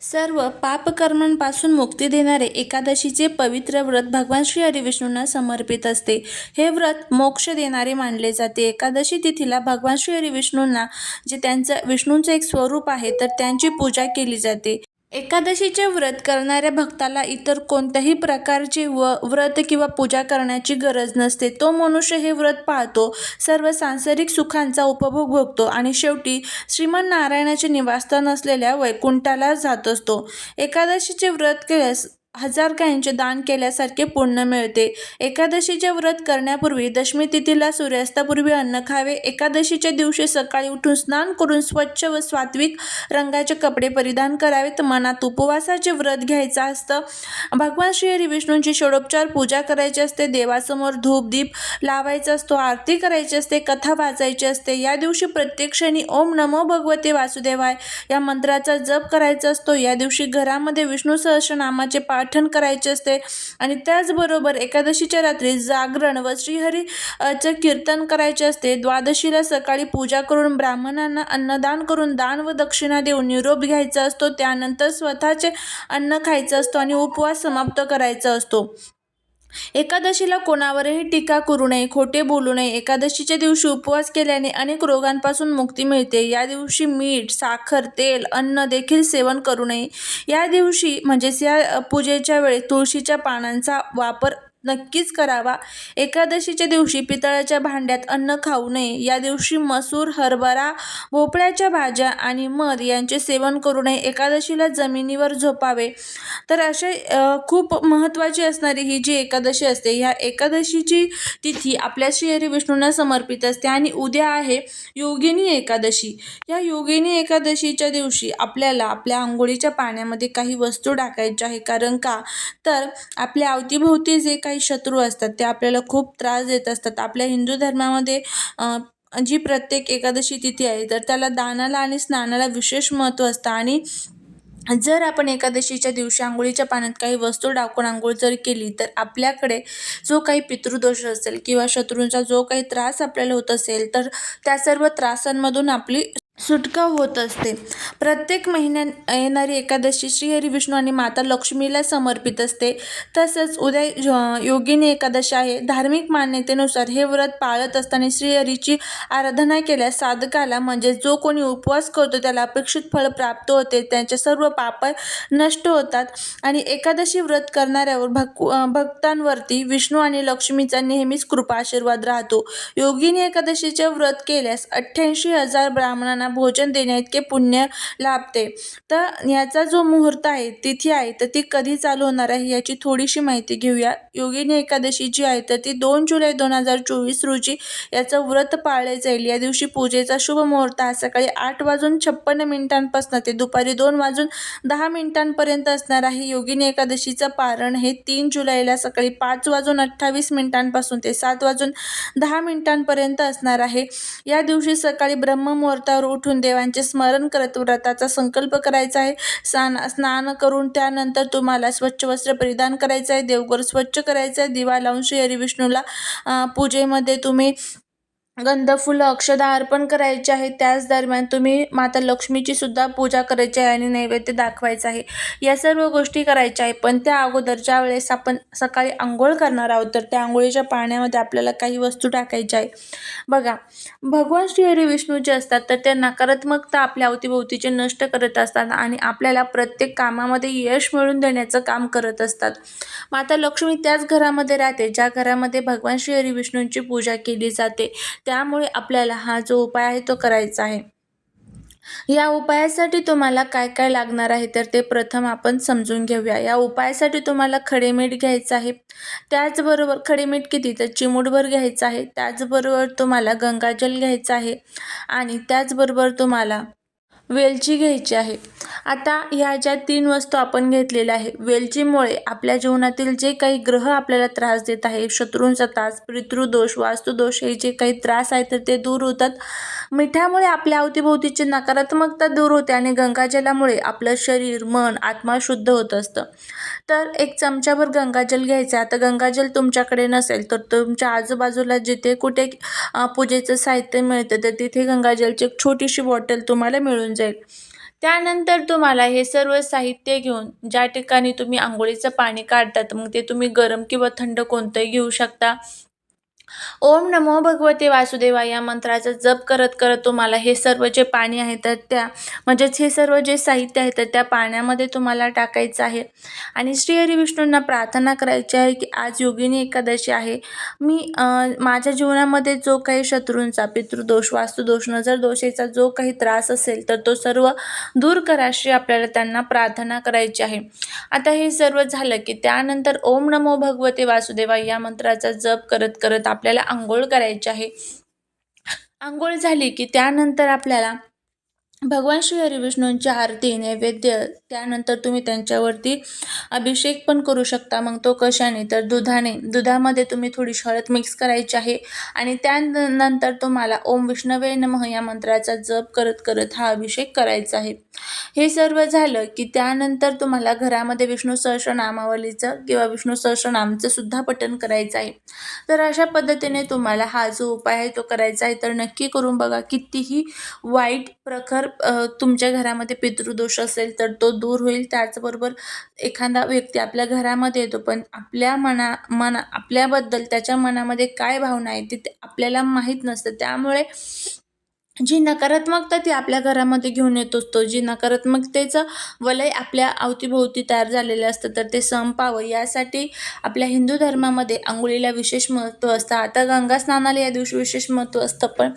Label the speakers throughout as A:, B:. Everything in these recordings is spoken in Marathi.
A: सर्व पापकर्मांपासून मुक्ती देणारे एकादशीचे पवित्र व्रत भगवान श्री हरिविष्णूंना समर्पित असते. हे व्रत मोक्ष देणारे मानले जाते. एकादशी तिथीला भगवान श्री हरिविष्णूंना जे त्यांचं विष्णूंचं एक स्वरूप आहे तर त्यांची पूजा केली जाते. एकादशीचे व्रत करणाऱ्या भक्ताला इतर कोणत्याही प्रकारचे व व्रत किंवा पूजा करण्याची गरज नसते. तो मनुष्य हे व्रत पाळतो सर्व सांसारिक सुखांचा उपभोग भोगतो आणि शेवटी श्रीमन नारायणाचे निवासस्थान असलेल्या वैकुंठाला जात असतो. एकादशीचे व्रत केल्यास हजार गायींचे दान केल्यासारखे पुण्य मिळते. एकादशीचे व्रत करण्यापूर्वी दशमी तिथीला सूर्यास्तापूर्वी अन्न खावे. एकादशीच्या दिवशी सकाळी उठून स्नान करून स्वच्छ व सात्विक रंगाचे कपडे परिधान करावेत. मनात उपवासाचे व्रत घ्यायचं असतं. भगवान श्री हरी विष्णूंची षोडोपचार पूजा करायची असते. देवासमोर धूप दीप लावायचा असतो. आरती करायची असते. कथा वाचायची असते. या दिवशी प्रत्येक क्षणी ओम नमो भगवते वासुदेवाय या मंत्राचा जप करायचा असतो. या दिवशी घरामध्ये विष्णू सहस्रनामाचे पाठन करायचे असते. आणि त्याचबरोबर एकादशीच्या रात्री जागरण व श्रीहरी चं कीर्तन करायचे असते. द्वादशीला सकाळी पूजा करून ब्राह्मणांना अन्नदान करून दान व दक्षिणा देऊन निरोप घ्यायचा असतो. त्यानंतर स्वतःचे अन्न खायचं असतो आणि उपवास समाप्त करायचा असतो. एकादशीला कोणावरही टीका करू नये खोटे बोलू नये. एकादशीच्या दिवशी उपवास केल्याने अनेक रोगांपासून मुक्ती मिळते. या दिवशी मीठ साखर तेल अन्न देखील सेवन करू नये. या दिवशी म्हणजेच या पूजेच्या वेळी तुळशीच्या पानांचा वापर नक्कीच करावा. एकादशीच्या दिवशी पितळाच्या भांड्यात अन्न खाऊ नये. या दिवशी मसूर हरभरा भोपळ्याच्या भाज्या आणि मध यांचे सेवन करू नये. एकादशीला जमिनीवर झोपावे. तर असे खूप महत्त्वाची असणारी ही जी एकादशी असते ह्या एकादशीची तिथी आपल्या श्रीहरी विष्णूंना समर्पित असते आणि उद्या आहे योगिनी एकादशी. या योगिनी एकादशीच्या दिवशी आपल्याला आपल्या आंघोळीच्या पाण्यामध्ये काही वस्तू टाकायच्या आहे कारण का? तर आपल्या अवतीभोवती जे काही शत्रू असतात ते आपल्याला खूप त्रास देत असतात. आपल्या हिंदू धर्मामध्ये जी प्रत्येक एकादशी तिथी आहे तर त्याला दानाला आणि स्नानाला विशेष महत्त्व असतं. आणि जर आपण एकादशीच्या दिवशी आंघोळीच्या पाण्यात काही वस्तू टाकून आंघोळ जर केली तर आपल्याकडे जो काही पितृदोष असेल किंवा शत्रूंचा जो काही त्रास आपल्याला होत असेल तर त्या सर्व त्रासांमधून आपली सुटका होत असते. प्रत्येक महिन्यात येणारी एकादशी श्रीहरी विष्णू आणि माता लक्ष्मीला समर्पित असते. तसंच उद्या योगिनी एकादशी आहे. धार्मिक मान्यतेनुसार हे व्रत पाळत असताना श्रीहरीची आराधना केल्यास साधकाला म्हणजे जो कोणी उपवास करतो त्याला अपेक्षित फळ प्राप्त होते. त्यांचे सर्व पाप नष्ट होतात. आणि एकादशी व्रत करणाऱ्यावर भक् भक्तांवरती विष्णू आणि लक्ष्मीचा नेहमीच कृपा आशीर्वाद राहतो. योगिनी एकादशीचे व्रत केल्यास अठ्ठ्याऐंशी हजार ब्राह्मणांना भोजन देण्याइतके पुण्य लाभते. तर याचा जो मुहूर्त आहे तिथी आहे तर ती कधी चालू होणार आहे याची थोडीशी माहिती घेऊया. योगिनी एकादशी जी आहे तर ती दोन जुलै दोन हजार चोवीस रोजी याचं व्रत पाळले जाईल. या दिवशी पूजेचा शुभ मुहूर्त हा सकाळी आठ वाजून छप्पन्न मिनिटांपासून ते दुपारी दोन वाजून दहा मिनिटांपर्यंत असणार आहे. योगिनी एकादशीचं पारण हे तीन जुलैला सकाळी पाच वाजून अठ्ठावीस मिनिटांपासून ते सात वाजून दहा मिनिटांपर्यंत असणार आहे. या दिवशी सकाळी ब्रह्ममुहूर्तावर उठून देवांचे स्मरण करत व्रताचा संकल्प करायचा आहे. स्नान स्नान करून त्यानंतर तुम्हाला स्वच्छ वस्त्र परिधान करायचं आहे. देवघर स्वच्छ करायचं आहे. दिवा लावून श्री हरी विष्णूला पूजेमध्ये तुम्ही गंध फुलं अक्षदा अर्पण करायचे आहे. त्याच दरम्यान तुम्ही माता लक्ष्मीची सुद्धा पूजा करायची आहे आणि नैवेद्य दाखवायचं आहे. या सर्व गोष्टी करायच्या आहे. पण त्या अगोदर ज्या वेळेस आपण सकाळी आंघोळ करणार आहोत. तर त्या आंघोळीच्या पाण्यामध्ये आपल्याला काही वस्तू टाकायच्या आहे. बघा भगवान श्रीहरी विष्णू जे असतात तर ते नकारात्मकता आपल्या अवतीभोवतीचे नष्ट करत असतात आणि आपल्याला प्रत्येक कामामध्ये यश मिळवून देण्याचं काम करत असतात. माता लक्ष्मी त्याच घरामध्ये राहते ज्या घरामध्ये भगवान श्रीहरी विष्णूंची पूजा केली जाते. त्यामुळे आपल्याला हा जो उपाय आहे तो करायचा आहे. या उपायासाठी तुम्हाला काय काय लागणार आहे तर ते प्रथम आपण समजून घेऊया. या उपायासाठी तुम्हाला खडे मीठ घ्यायचं आहे. त्याचबरोबर खडे मीठ किती? तर चिमूटभर घ्यायचं आहे. त्याचबरोबर तुम्हाला गंगाजल घ्यायचं आहे. आणि त्याचबरोबर तुम्हाला वेलची घ्यायची आहे. आता ह्या ज्या तीन वस्तू आपण घेतलेल्या आहे वेलचीमुळे आपल्या जीवनातील जे काही ग्रह आपल्याला त्रास देत आहे शत्रूंचा त्रास पितृदोष वास्तुदोष हे जे काही त्रास आहे तर ते दूर होतात. मिठामुळे आपल्या अवतीभोवतीची नकारात्मकता दूर होते आणि गंगाजलामुळे आपलं शरीर मन आत्मा शुद्ध होत असतं. तर एक चमच्याभर गंगाजल घ्यायचं आता गंगाजल तुमच्याकडे नसेल तर तुमच्या आजूबाजूला जिथे कुठे पूजेचं साहित्य मिळतं तर तिथे गंगाजलची एक छोटीशी बॉटल तुम्हाला मिळून जाईल त्यानंतर तुम्हाला हे सर्व साहित्य घेऊन ज्या ठिकाणी तुम्ही आंघोळीचं पाणी काढतात मग ते तुम्ही गरम किंवा थंड कोणतंही घेऊ शकता. ओम नमो भगवते वासुदेवा या मंत्राचा जप करत करत तुम्हाला हे सर्व जे पाणी आहे तर त्या म्हणजेच हे सर्व जे साहित्य आहे तर त्या पाण्यामध्ये तुम्हाला टाकायचं आहे. आणि श्री हरी विष्णूंना प्रार्थना करायची आहे की आज योगिनी एकादशी आहे. मी माझ्या जीवनामध्ये जो काही शत्रूंचा पितृदोष वास्तुदोष नजर दोषेचा जो काही त्रास असेल तर तो सर्व दूर कराशी आपल्याला त्यांना प्रार्थना करायची आहे. आता हे सर्व झालं की त्यानंतर ओम नमो भगवते वासुदेवा या मंत्राचा जप करत करत आपल्याला आंघोळ करायची आहे. आंघोळ झाली की त्यानंतर आपल्याला भगवान श्री हरिविष्णूंची आरती नैवेद्य त्यानंतर तुम्ही त्यांच्यावरती अभिषेक पण करू शकता. मग तो कशाने? तर दुधाने. दुधामध्ये तुम्ही थोडीशी हळद मिक्स करायची आहे आणि त्यानंतर तुम्हाला ओम विष्णवे नमः या मंत्राचा जप करत करत हा अभिषेक करायचा आहे. हे सर्व झालं की त्यानंतर तुम्हाला घरामध्ये विष्णू सहस्रनामावलीचं किंवा विष्णू सहस्रनामचं सुद्धा पठण करायचं आहे. तर अशा पद्धतीने तुम्हाला हा जो उपाय आहे तो करायचा आहे. तर नक्की करून बघा कितीही वाईट प्रखर जर तुमच्या घरामध्ये पितृदोष असेल तर तो दूर होईल. त्याचबरोबर एखादा व्यक्ती आपल्या घरामध्ये येतो पण आपल्या मना मना आपल्याबद्दल त्याच्या मनामध्ये काय भावना आहे ते आपल्याला माहीत नसतं. त्यामुळे जी नकारात्मकता ती आपल्या घरामध्ये घेऊन येत असतो जी नकारात्मकतेचं वलय आपल्या अवतीभोवती तयार झालेलं असतं तर ते संपावं यासाठी आपल्या हिंदू धर्मामध्ये आंघोळीला विशेष महत्त्व असतं. आता गंगा स्नानाला या दिवशी विशेष महत्त्व असतं पण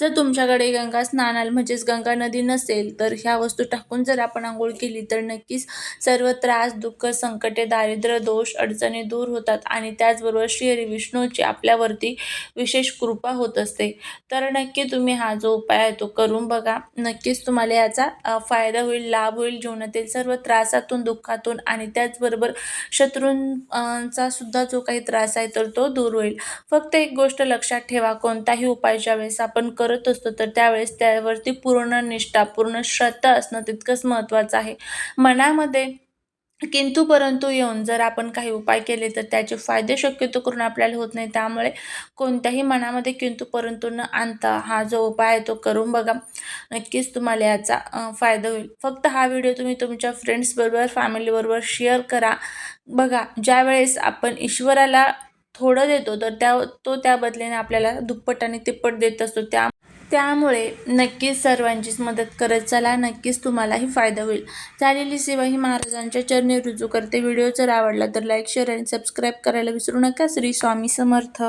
A: जर तुमच्याकडे गंगा स्नानाला म्हणजेच गंगा नदी नसेल तर ह्या वस्तू टाकून जर आपण आंघोळ केली तर नक्कीच सर्व त्रास दुःख संकटे दारिद्र्य दोष अडचणी दूर होतात आणि त्याचबरोबर श्रीहरी विष्णूची आपल्यावरती विशेष कृपा होत असते. तर नक्की तुम्ही हा जो उपाय आहे तो करून बघा. नक्कीच तुम्हाला याचा फायदा होईल लाभ होईल जीवनातील सर्व त्रासातून दुःखातून आणि त्याचबरोबर शत्रूंचा सुद्धा जो काही त्रास आहे तर तो दूर होईल. फक्त एक गोष्ट लक्षात ठेवा कोणताही उपाय ज्यावेळेस आपण करत असतो तर त्यावेळेस त्यावरती पूर्ण निष्ठा पूर्ण श्रद्धा असणं तितकंच महत्त्वाचं आहे. मनामध्ये किंतु परंतु येऊन जर आपण काही उपाय केले तर त्याचे फायदे शक्यतो करून आपल्याला होत नाही. त्यामुळे कोणत्याही मनामध्ये किंतु परंतु न आणता हा जो उपाय आहे तो करून बघा. नक्कीच तुम्हाला याचा फायदा होईल. फक्त हा व्हिडिओ तुम्ही तुमच्या फ्रेंड्सबरोबर फॅमिलीबरोबर शेअर करा. बघा ज्यावेळेस आपण ईश्वराला थोडं देतो तर त्या तो त्या बदल्याने आपल्याला दुप्पट आणि तिप्पट देत असतो. त्या त्यामुळे नक्कीच सर्वांचीच मदत करत चला नक्कीच तुम्हालाही फायदा होईल. झालेली सेवा ही महाराजांच्या चरणी रुजू करते. व्हिडिओ जर आवडला तर लाईक शेअर आणि सबस्क्राईब करायला विसरू नका. श्री स्वामी समर्थ.